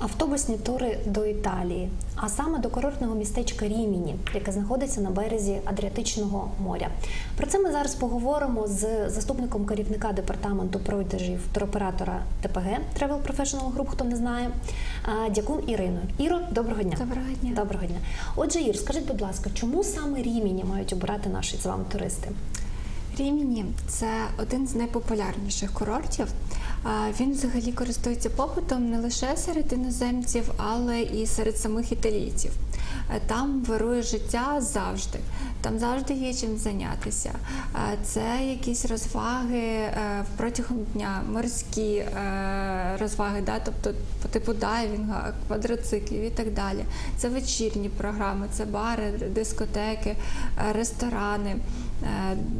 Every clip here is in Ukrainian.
Автобусні тури до Італії, а саме до курортного містечка Ріміні, яке знаходиться на березі Адріатичного моря. Про це ми зараз поговоримо з заступником керівника департаменту продажів туроператора ТПГ Travel Professional Group, хто не знає, Дякун Іриною. Іро, доброго дня. Доброго дня. Доброго дня. Отже, Ір, скажіть, будь ласка, чому саме Ріміні мають обирати наші з вами туристи? Ріміні це один з найпопулярніших курортів. Він взагалі користується попитом не лише серед іноземців, але і серед самих італійців. Е, Там вирує життя завжди. Там завжди є чим зайнятися. Е, Це якісь розваги е, протягом дня, морські розваги, да? тобто по типу дайвінга, квадроциклів і так далі. Це вечірні програми, це бари, дискотеки, ресторани.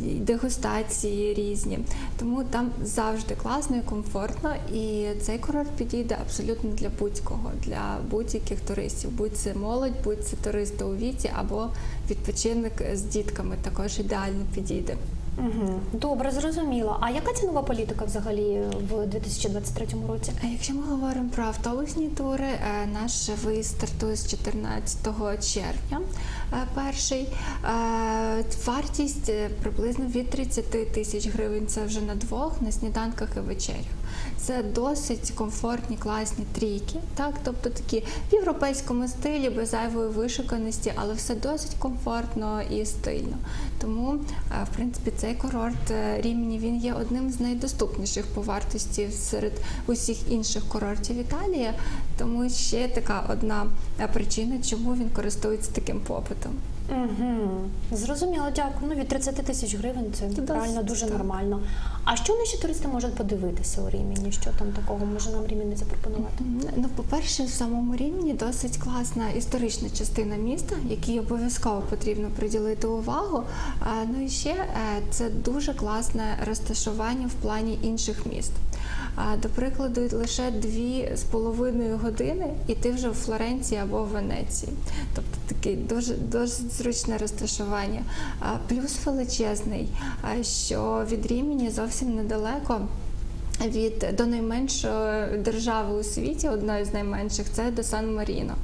Дегустації різні, тому там завжди класно і комфортно, і цей курорт підійде абсолютно для будь-кого, для будь-яких туристів. Будь це молодь, будь це туристи у віці або відпочинок з дітками також ідеально підійде. Угу. Добре, зрозуміло. А яка цінова політика взагалі в 2023 році? Якщо ми говоримо про автобусні тури, е, наш виїзд стартує з 14 червня. е, Перший Е, вартість приблизно від 30 тисяч гривень. Це вже на двох, на сніданках і вечерях. Це досить комфортні, класні трійки, так, тобто такі в європейському стилі, без зайвої вишуканості, але все досить комфортно і стильно. Тому, е, в принципі, цей курорт е, Рімні він є одним з найдоступніших по вартості серед усіх інших курортів Італії. Тому ще така одна е, причина, чому він користується таким попитом. Угу. Зрозуміло, дякую. Ну, від 30 тисяч гривень це правильно, дуже так. нормально. А що наші туристи можуть подивитися у Рімені? Що там такого може нам Рімені запропонувати? Ну, по-перше, в самому рівні досить класна історична частина міста, якій обов'язково потрібно приділити увагу. Ну і ще е, це дуже класне розташування в плані інших міст. До прикладу, лише дві з половиною години, і ти вже в Флоренції або в Венеції. Тобто таке дуже досить зручне розташування. Плюс величезний, що від Рімені зовсім недалеко від до найменшої держави у світі, одної з найменших, це до Сан Маріно.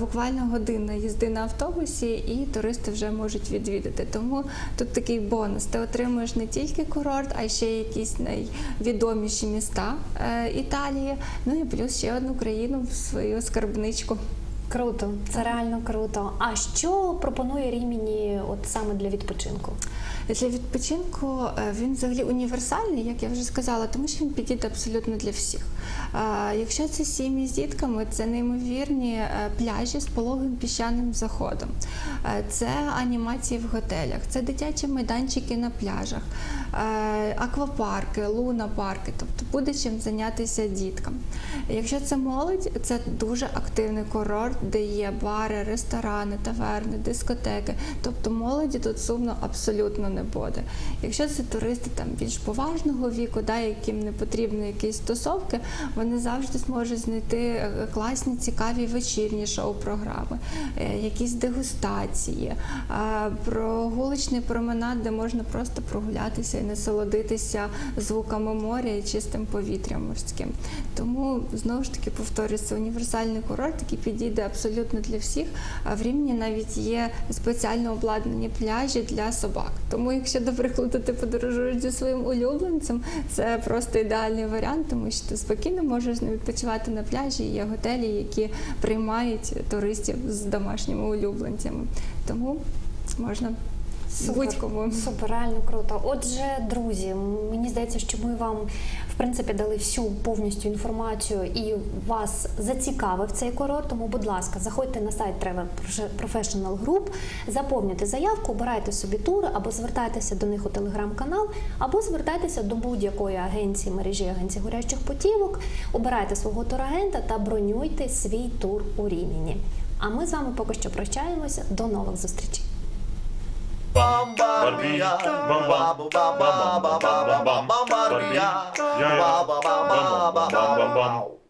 Буквально година їзди на автобусі, і туристи вже можуть відвідати. Тому тут такий бонус. Ти отримуєш не тільки курорт, а ще якісь найвідоміші міста е, Італії. Ну і плюс ще одну країну в свою скарбничку. Круто, це реально круто. А що пропонує Рімені от саме для відпочинку? Для відпочинку е, він взагалі універсальний, як я вже сказала, тому що він підійде абсолютно для всіх. Якщо це сім'ї з дітками, це неймовірні е, пляжі з пологим піщаним заходом, Е, це анімації в готелях, це дитячі майданчики на пляжах, аквапарки, луна-парки, тобто буде чим зайнятися діткам. Якщо це молодь, це дуже активний курорт, де є бари, ресторани, таверни, дискотеки. Тобто молоді тут сумно абсолютно не буде. Якщо це туристи там більш поважного віку, да, яким не потрібні якісь стосовки, вони завжди зможуть знайти е, класні, цікаві вечірні шоу-програми, е, якісь дегустації, а, прогулочний променад, де можна просто прогулятися і насолодитися звуками моря і чистим повітрям морським. Тому знову ж таки повторюється універсальний курорт, який підійде абсолютно для всіх. А в Рівні навіть є спеціально обладнані пляжі для собак. Тому, якщо, до прикладу, ти подорожуєш зі своїм улюбленцем, це просто ідеальний варіант, тому що ти спокійно можеш відпочивати на пляжі. Є готелі, які приймають туристів з домашніми улюбленцями. Тому можна будь-кому. Супер, реально круто. Отже, друзі, мені здається, що ми вам в принципі дали всю повністю інформацію і вас зацікавив цей курорт. Тому, будь ласка, заходьте на сайт Travel Professional Group, заповнюйте заявку, обирайте собі тури або звертайтеся до них у телеграм-канал, або звертайтеся до будь-якої агенції мережі агенцій горячих потівок, обирайте свого турагента та бронюйте свій тур у Рімені. А ми з вами поки що прощаємося. До нових зустрічей. Barbie, Bamba, Bamba, Bamba, Barbie, Bamba, Bamba, Bamba, Bamba, Bamba,